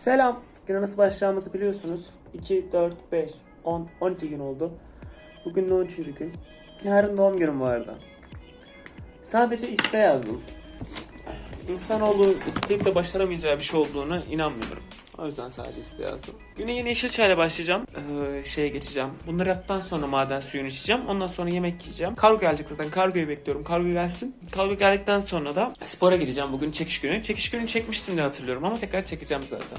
Selam. Güne nasıl başlayacağımızı biliyorsunuz. 2, 4, 5, 10, 12 gün oldu. Bugün 13. gün. Yarın doğum günüm vardı. Sadece iste yazdım. İnsanoğlu isteyip de başaramayacağı bir şey olduğuna inanmıyorum. O yüzden sadece iste yazdım. Güne yine yeşil çayla başlayacağım. Ee, şeye geçeceğim. Bunları yaptıktan sonra maden suyunu içeceğim. Ondan sonra yemek yiyeceğim. Kargo gelecek zaten. Kargoyu bekliyorum. Kargo gelsin. Kargo geldikten sonra da spora gideceğim. Bugün çekiş günü. Çekiş günü çekmiştim diye hatırlıyorum ama tekrar çekeceğim zaten.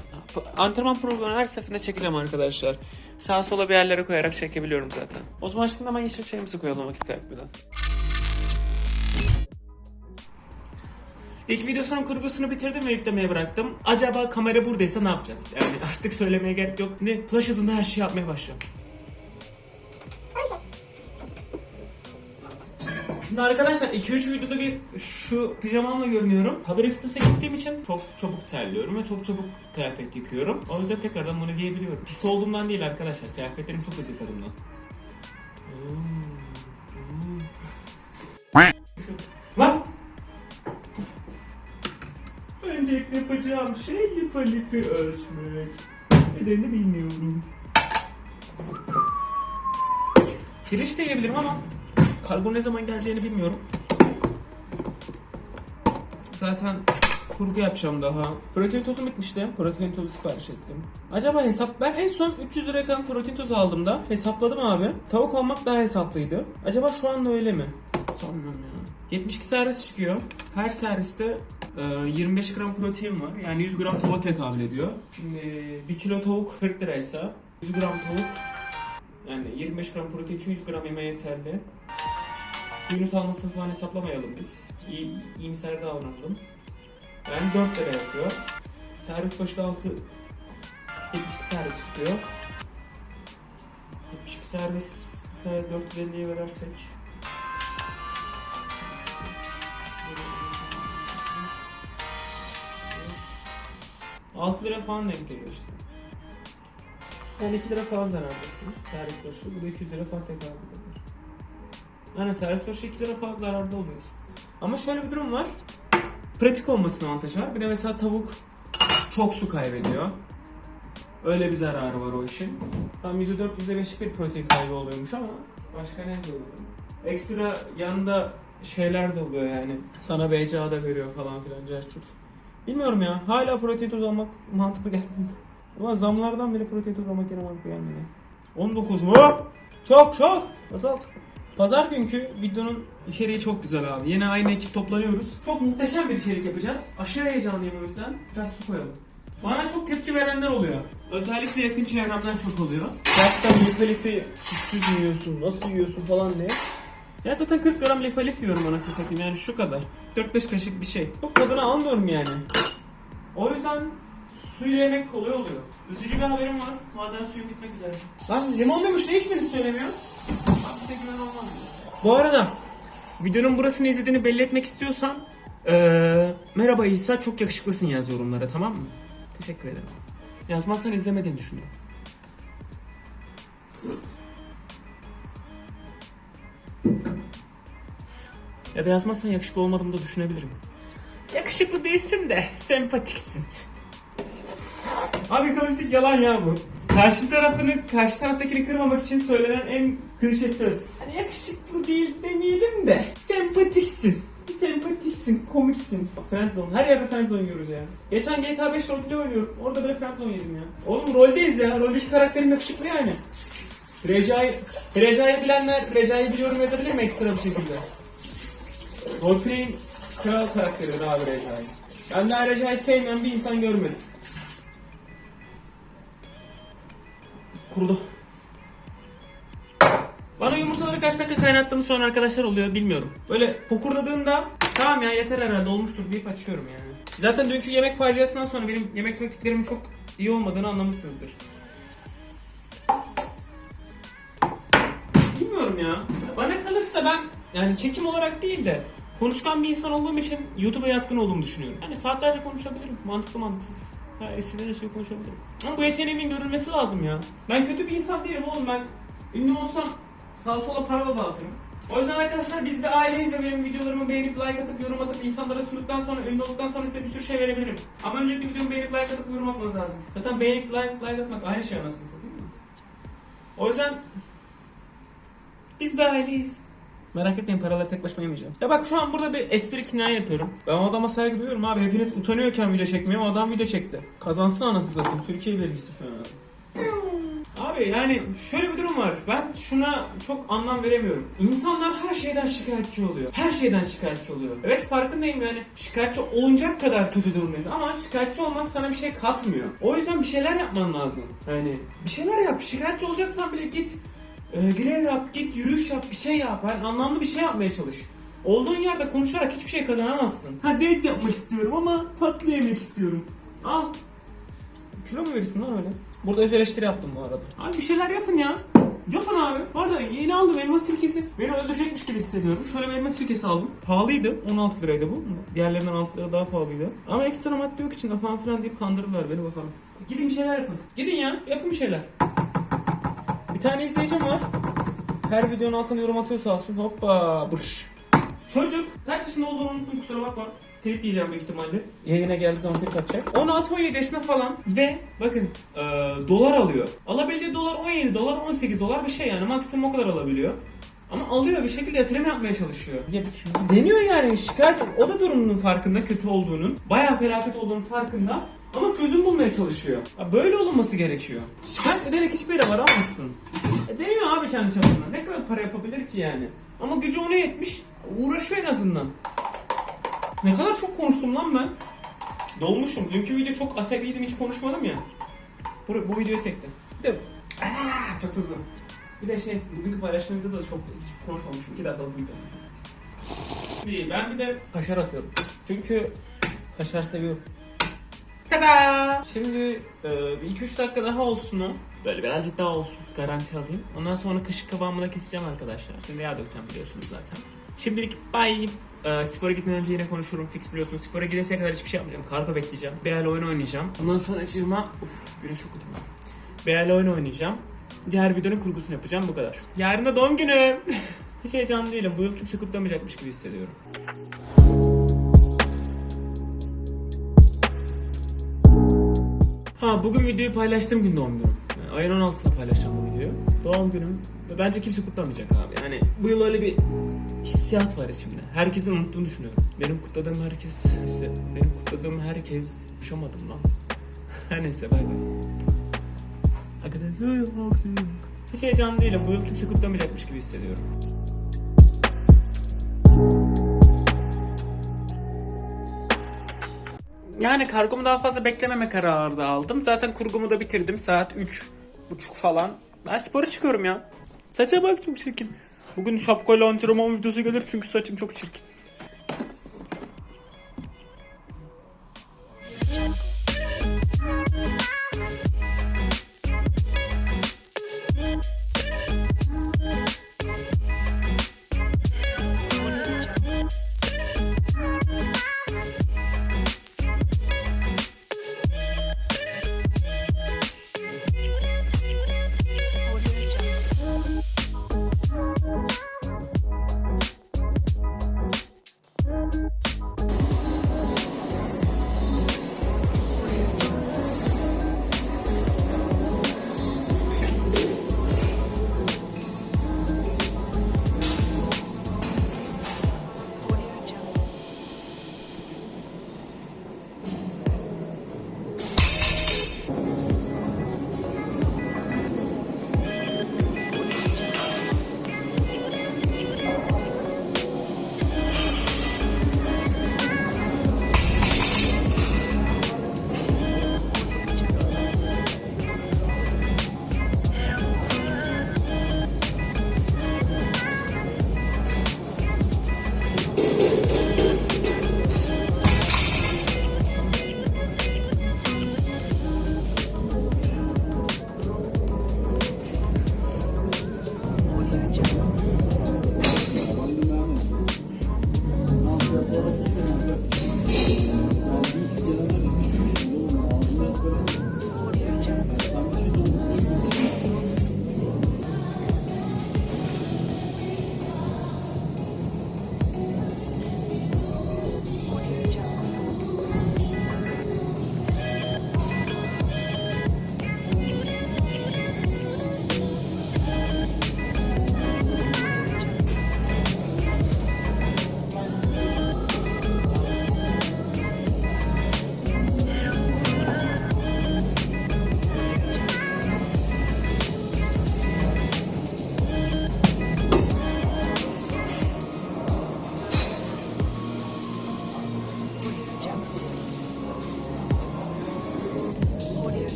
Antrenman programını her seferinde çekeceğim arkadaşlar. Sağa sola bir yerlere koyarak çekebiliyorum zaten. O zaman şimdi hemen yeşil çayımızı koyalım vakit kaybetmeden. İlk videosunun kurgusunu bitirdim ve yüklemeye bıraktım. Acaba kamera buradaysa ne yapacağız? Yani artık söylemeye gerek yok. Ne? Flash hızında her şeyi yapmaya başlayacağım. Şimdi arkadaşlar 2-3 videoda bir şu pijamamla görünüyorum. Haber fitness'e gittiğim için çok çabuk terliyorum ve çok çabuk kıyafet yıkıyorum. O yüzden tekrardan bunu giyebiliyorum. Pis olduğumdan değil arkadaşlar. Kıyafetlerim çok hızlı. Lan! Yapacağım şey lifa lifi ölçmek. Nedenini bilmiyorum. Kiriş de yiyebilirim ama kargo ne zaman geleceğini bilmiyorum. Zaten kurgu yapacağım daha. Protein tozum bitmişti. Protein tozu sipariş ettim. Acaba hesap... Ben en son 300 liraya kadar protein tozu aldığımda hesapladım abi. Tavuk almak daha hesaplıydı. Acaba şu anda öyle mi? Sanmıyorum ya. 72 servis çıkıyor. Her serviste 25 gram protein var. Yani 100 gram tavuğa tekabül ediyor. Şimdi 1 kilo tavuk 40 liraysa 100 gram tavuk yani 25 gram protein için 100 gram yemeğe yeterli. Suyunu salmasını falan hesaplamayalım biz. İyi, iyimser davranalım. Yani 4 lira yapıyor. Servis başı 6 72 servis çıkıyor. 72 servis 450'ye bölersek 6 lira falan denk geliyor işte. Yani 2 lira falan zarardasın servis başı. Bu da 200 lira falan tekabül eder. Aynen servis başı 2 lira falan zararda oluyorsun. Ama şöyle bir durum var. Pratik olmasının avantajı var. Bir de mesela tavuk çok su kaybediyor. Öyle bir zararı var o işin. Tam %4 %5'lik bir protein kaybı oluyormuş ama başka ne oluyor? Ekstra yanında şeyler de oluyor yani. Sana BCA da veriyor falan filan carçurt. Bilmiyorum ya. Hala protein tozu almak mantıklı gelmiyor. Ulan zamlardan beri protein tozu almak yine mantıklı gelmiyor. 19 mu? Çok çok. Azalt. Pazar günkü videonun içeriği çok güzel abi. Yine aynı ekip toplanıyoruz. Çok muhteşem bir içerik yapacağız. Aşırı heyecanlıyım o yüzden. Biraz su koyalım. Bana çok tepki verenler oluyor. Özellikle yakın çevremden çok oluyor. Gerçekten life lifi sütsüz yiyorsun, nasıl yiyorsun falan diye. Ya zaten 40 gram life lif yiyorum anasını satayım yani şu kadar. 4-5 kaşık bir şey. Çok tadını almıyorum yani. O yüzden suyla yemek kolay oluyor. Üzücü bir haberim var. Maden suyum bitmek üzere. Lan limonluymuş ne içmeni söylemiyor? Hapse güven olmaz. Bu arada videonun burasını izlediğini belli etmek istiyorsan eee, merhaba İsa çok yakışıklısın yaz yorumlara tamam mı? Teşekkür ederim. Yazmazsan izlemediğini düşünüyorum. Ya da yazmazsan yakışıklı olmadığımı da düşünebilirim. Yakışıklı değilsin de sempatiksin. Abi klasik yalan ya bu. Karşı tarafını, karşı taraftakini kırmamak için söylenen en klişe söz. Hani yakışıklı değil demeyelim de sempatiksin. Sempatiksin, komiksin. Friendzone. Her yerde friendzone yiyoruz ya. Geçen GTA 5 roleplay oynuyorum. Orada bile friendzone yedim ya. Oğlum roldeyiz ya. Roldeki karakterim yakışıklı yani. Recai, Recai'yi bilenler Recai'yi biliyorum yazabilir mi ekstra bir şekilde? Roleplay'in kral karakteri abi Recai. Ben daha Recai'yi sevmeyen bir insan görmedim. Kurudu. Bana yumurtaları kaç dakika kaynattığımı sonra arkadaşlar oluyor bilmiyorum. Böyle fokurdadığında tamam ya yeter herhalde olmuştur deyip açıyorum yani. Zaten dünkü yemek faciasından sonra benim yemek taktiklerimin çok iyi olmadığını anlamışsınızdır. Bilmiyorum ya. Bana kalırsa ben yani çekim olarak değil de konuşkan bir insan olduğum için YouTube'a yatkın olduğumu düşünüyorum. Yani saatlerce konuşabilirim. Mantıklı mantıksız. Ha, istediğin şey konuşabilirim. Ama bu yeteneğimin görülmesi lazım ya. Ben kötü bir insan değilim oğlum ben. Ünlü olsam sağa sola para da dağıtırım. O yüzden arkadaşlar biz bir aileyiz ve benim videolarımı beğenip like atıp yorum atıp insanlara sunduktan sonra ünlü olduktan sonra size bir sürü şey verebilirim. Ama öncelikle videomu beğenip like atıp yorum atmanız lazım. Zaten beğenip like, like atmak aynı şey anasını satayım mı? O yüzden biz bir aileyiz. Merak etmeyin paraları tek başıma yemeyeceğim. Ya bak şu an burada bir espri kinaye yapıyorum. Ben o adama saygı duyuyorum abi. Hepiniz utanıyorken video çekmeye o adam video çekti. Kazansın anasını satayım. Türkiye birincisi şu an. Abi yani şöyle bir durum var. Ben şuna çok anlam veremiyorum. İnsanlar her şeyden şikayetçi oluyor. Her şeyden şikayetçi oluyor. Evet farkındayım yani şikayetçi olunacak kadar kötü durumdayız. Ama şikayetçi olmak sana bir şey katmıyor. O yüzden bir şeyler yapman lazım. Yani bir şeyler yap. Şikayetçi olacaksan bile git e, grev yap, git yürüyüş yap, bir şey yap. Yani anlamlı bir şey yapmaya çalış. Olduğun yerde konuşarak hiçbir şey kazanamazsın. Ha date yapmak istiyorum ama tatlı yemek istiyorum. Al. Kilo mu verirsin lan öyle? Burada öz eleştiri yaptım bu arada. Abi bir şeyler yapın ya. Yapın abi. Bu arada yeni aldım elma sirkesi. Beni öldürecekmiş gibi hissediyorum. Şöyle bir elma sirkesi aldım. Pahalıydı. 16 liraydı bu. Diğerlerinden 6 lira daha pahalıydı. Ama ekstra madde yok içinde falan filan deyip kandırırlar beni bakalım. Gidin bir şeyler yapın. Gidin ya. Yapın bir şeyler. Bir tane izleyicim var. Her videonun altına yorum atıyor sağ olsun. Hoppa. Burş. Çocuk kaç yaşında olduğunu unuttum kusura bakma. Trip yiyeceğim büyük ihtimalle. Yayına geldiği zaman trip atacak. 16-17 yaşında falan ve bakın e, dolar alıyor. Alabildiği dolar 17 dolar 18 dolar bir şey yani maksimum o kadar alabiliyor. Ama alıyor bir şekilde yatırım yapmaya çalışıyor. Ya, deniyor yani şikayet o da durumunun farkında kötü olduğunun bayağı felaket olduğunun farkında ama çözüm bulmaya çalışıyor. Ya böyle olunması gerekiyor. Şikayet ederek hiçbir yere varamazsın. E deniyor abi kendi çapında. Ne kadar para yapabilir ki yani? Ama gücü ona yetmiş. Uğraşıyor en azından. Ne kadar çok konuştum lan ben. Dolmuşum. Dünkü video çok asabiydim hiç konuşmadım ya. Bu, bu videoyu sektim. Bir de Aa, çok hızlı. Bir de şey bugünkü paylaştığım videoda da çok hiç konuşmamışım. 2 dakikalık video mesela. Ben bir de kaşar atıyorum. Çünkü kaşar seviyorum. Tada! Şimdi e, 2-3 dakika daha olsun o. Böyle birazcık daha olsun. Garanti alayım. Ondan sonra kaşık kıvamına keseceğim arkadaşlar. Şimdi yağ dökeceğim biliyorsunuz zaten. Şimdilik bye. Ee, spora gitmeden önce yine konuşurum. Fix biliyorsunuz. Spora gideseye kadar hiçbir şey yapmayacağım. Kargo bekleyeceğim. BL oyun oynayacağım. Ondan sonra çizma... Uf güneş çok kötü. BL oyun oynayacağım. Diğer videonun kurgusunu yapacağım. Bu kadar. Yarın da doğum günüm. Hiç heyecanlı değilim. Bu yıl kimse kutlamayacakmış gibi hissediyorum. Ha bugün videoyu paylaştığım gün doğum günüm. Yani ayın 16'sında paylaşacağım bu videoyu. Doğum günüm. Ve bence kimse kutlamayacak abi. Yani bu yıl öyle bir hissiyat var içimde. Herkesin unuttuğunu düşünüyorum. Benim kutladığım herkes, benim kutladığım herkes yaşamadım lan. Her neyse bay bay. Hiç heyecanlı değilim. Bu yıl kimse kutlamayacakmış gibi hissediyorum. Yani kargomu daha fazla beklememe kararı da aldım. Zaten kurgumu da bitirdim. Saat 3.30 falan. Ben spora çıkıyorum ya. Saça bak çok çirkin. Bugün şapkayla antrenman videosu gelir çünkü saçım çok çirkin.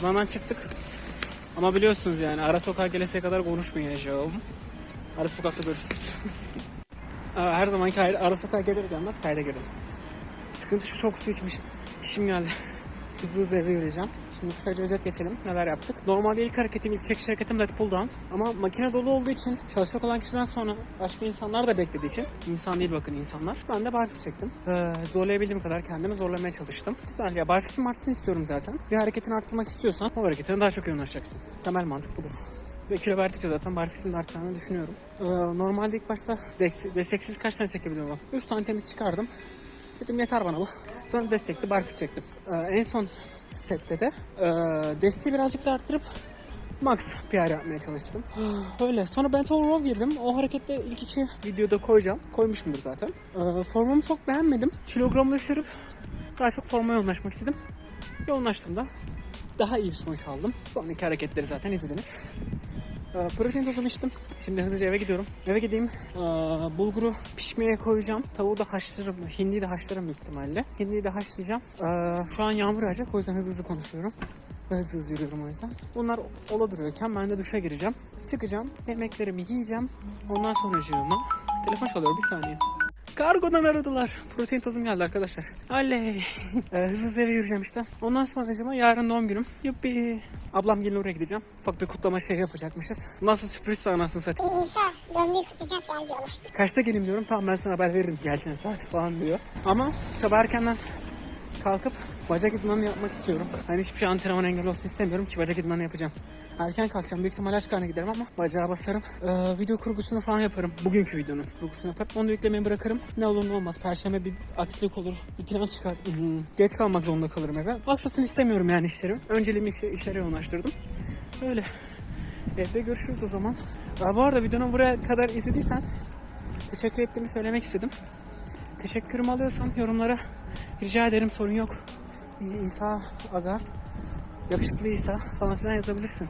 İdmandan çıktık. Ama biliyorsunuz yani ara sokağa geleseye kadar konuşmayacağım. Ara sokakta görüşürüz. Her zamanki ayrı- ara sokağa gelir gelmez kayda girdim. Sıkıntı şu çok su içmiş. Dişim geldi. Hızlı hızlı eve yürüyeceğim. Şimdi kısaca özet geçelim. Neler yaptık? Normalde ilk hareketim, ilk çekiş hareketim Down. Ama makine dolu olduğu için çalışacak olan kişiden sonra başka insanlar da beklediği için insan değil bakın insanlar. Ben de barfiks çektim. Ee, zorlayabildiğim kadar kendimi zorlamaya çalıştım. Güzel ya barfiksim artsın istiyorum zaten. Bir hareketini arttırmak istiyorsan o hareketine daha çok yoğunlaşacaksın. Temel mantık budur. Ve kilo verdikçe zaten barfiksin de artacağını düşünüyorum. Ee, normalde ilk başta destek, desteksiz kaç tane çekebiliyorum? 3 tane temiz çıkardım. Dedim yeter bana bu. Sonra destekli barfiks çektim. Ee, en son sette de e, desteği birazcık da arttırıp max PR yapmaya çalıştım. Öyle. Sonra ben Row girdim. O harekette ilk iki videoda koyacağım. Koymuşumdur zaten. Ee, formumu çok beğenmedim. Kilogramı düşürüp daha çok forma yoğunlaşmak istedim. Yoğunlaştım da daha iyi bir sonuç aldım. Sonraki hareketleri zaten izlediniz. Ee, Protein tozumu içtim. Şimdi hızlıca eve gidiyorum. Eve gideyim. Ee, Bulguru pişmeye koyacağım. Tavuğu da haşlarım. Hindiyi de haşlarım büyük ihtimalle. Hindiyi de haşlayacağım. Ee, Şu an yağmur yağacak. O yüzden hızlı hızlı konuşuyorum. Ve hızlı hızlı yürüyorum o yüzden. Bunlar ola duruyorken ben de duşa gireceğim. Çıkacağım. Yemeklerimi yiyeceğim. Ondan sonra cığıma. Telefon çalıyor bir saniye. Kargodan aradılar. Protein tozum geldi arkadaşlar. Oley. Ee, hızlı hızlı eve yürüyeceğim işte. Ondan sonra acaba yarın doğum günüm. Yuppi. Ablam gelin oraya gideceğim. Ufak bir kutlama şey yapacakmışız. Nasıl sürpriz anasını satayım. Nisa döndüğü kutlayacak gel diyorlar. Kaçta geleyim diyorum. Tamam ben sana haber veririm geleceğin saat falan diyor. Ama sabah erkenden kalkıp bacak idmanı yapmak istiyorum. Hani hiçbir şey antrenman engel olsun istemiyorum ki bacak idmanı yapacağım. Erken kalkacağım. Büyük ihtimalle aç karnına giderim ama bacağa basarım. Ee, video kurgusunu falan yaparım. Bugünkü videonun kurgusunu yaparım. Onu da yüklemeyi bırakırım. Ne olur ne olmaz. Perşembe bir aksilik olur. Bir plan çıkar. Geç kalmak zorunda kalırım eve. Aksasını istemiyorum yani işlerim. Önceliğimi işe, işlere yoğunlaştırdım. Öyle. Evde görüşürüz o zaman. Aa, bu arada videonun buraya kadar izlediysen teşekkür ettiğimi söylemek istedim. Teşekkürümü alıyorsan yorumlara rica ederim sorun yok. İsa Aga, yakışıklı İsa falan filan yazabilirsin.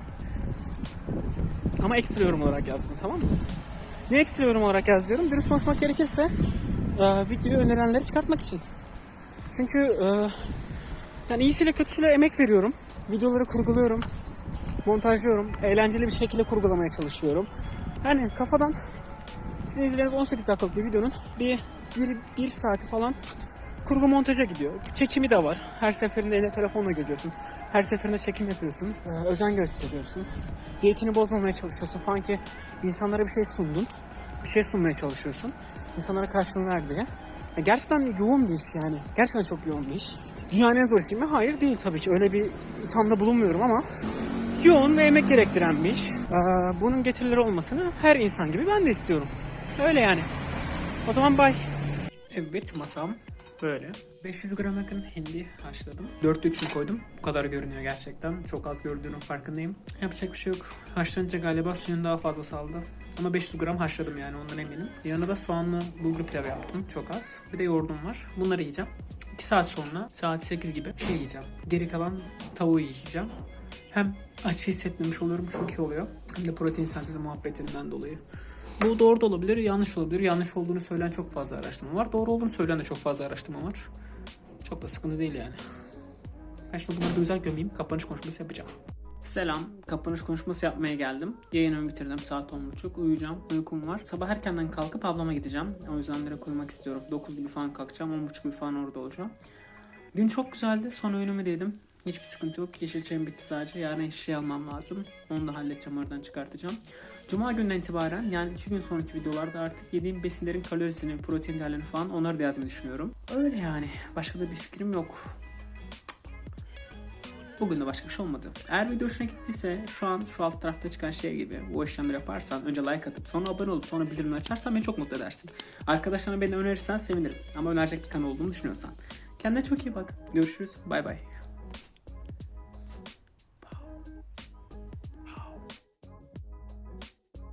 Ama ekstra yorum olarak yazma tamam mı? Ne ekstra yorum olarak yaz diyorum? Dürüst konuşmak gerekirse e, videoyu önerenleri çıkartmak için. Çünkü e, yani iyisiyle kötüsüyle emek veriyorum. Videoları kurguluyorum. Montajlıyorum. Eğlenceli bir şekilde kurgulamaya çalışıyorum. Yani kafadan sizin izlediğiniz 18 dakikalık bir videonun bir, bir, bir saati falan kurgu montaja gidiyor. Çekimi de var. Her seferinde eline telefonla geziyorsun. Her seferinde çekim yapıyorsun. Ee, özen gösteriyorsun. Diyetini bozmamaya çalışıyorsun. Falan ki insanlara bir şey sundun. Bir şey sunmaya çalışıyorsun. İnsanlara karşılığını ver diye. Ya gerçekten yoğun bir iş yani. Gerçekten çok yoğun bir iş. Dünyanın en zor işi mi? Hayır değil tabii ki. Öyle bir ithamda bulunmuyorum ama yoğun ve emek gerektiren bir iş. Ee, bunun getirileri olmasını her insan gibi ben de istiyorum. Öyle yani. O zaman bay. Evet masam böyle. 500 gram yakın hindi haşladım. 4'te 3'ünü koydum. Bu kadar görünüyor gerçekten. Çok az gördüğünün farkındayım. Yapacak bir şey yok. Haşlanınca galiba suyun daha fazla saldı. Ama 500 gram haşladım yani ondan eminim. Yanına da soğanlı bulgur pilavı yaptım. Çok az. Bir de yoğurdum var. Bunları yiyeceğim. 2 saat sonra saat 8 gibi şey yiyeceğim. Geri kalan tavuğu yiyeceğim. Hem aç hissetmemiş oluyorum çok iyi oluyor. Hem de protein sentezi muhabbetinden dolayı. Bu doğru da olabilir, yanlış olabilir. Yanlış olduğunu söyleyen çok fazla araştırma var. Doğru olduğunu söyleyen de çok fazla araştırma var. Çok da sıkıntı değil yani. Ben şimdi bunları güzel gömeyim. Kapanış konuşması yapacağım. Selam. Kapanış konuşması yapmaya geldim. Yayınımı bitirdim. Saat 10.30. Uyuyacağım. Uykum var. Sabah erkenden kalkıp ablama gideceğim. O yüzden direkt uyumak istiyorum. 9 gibi falan kalkacağım. 10.30 gibi falan orada olacağım. Gün çok güzeldi. Son öğünümü de yedim. Hiçbir sıkıntı yok. Yeşil çayım bitti sadece. Yarın şişe almam lazım. Onu da halledeceğim oradan çıkartacağım. Cuma günden itibaren yani iki gün sonraki videolarda artık yediğim besinlerin kalorisini, protein değerlerini falan onları da yazmayı düşünüyorum. Öyle yani. Başka da bir fikrim yok. Bugün de başka bir şey olmadı. Eğer video hoşuna gittiyse şu an şu alt tarafta çıkan şey gibi bu işlemleri yaparsan önce like atıp sonra abone olup sonra bildirimleri açarsan beni çok mutlu edersin. Arkadaşlarına beni önerirsen sevinirim. Ama önerecek bir kanal olduğunu düşünüyorsan. Kendine çok iyi bak. Görüşürüz. Bay bay.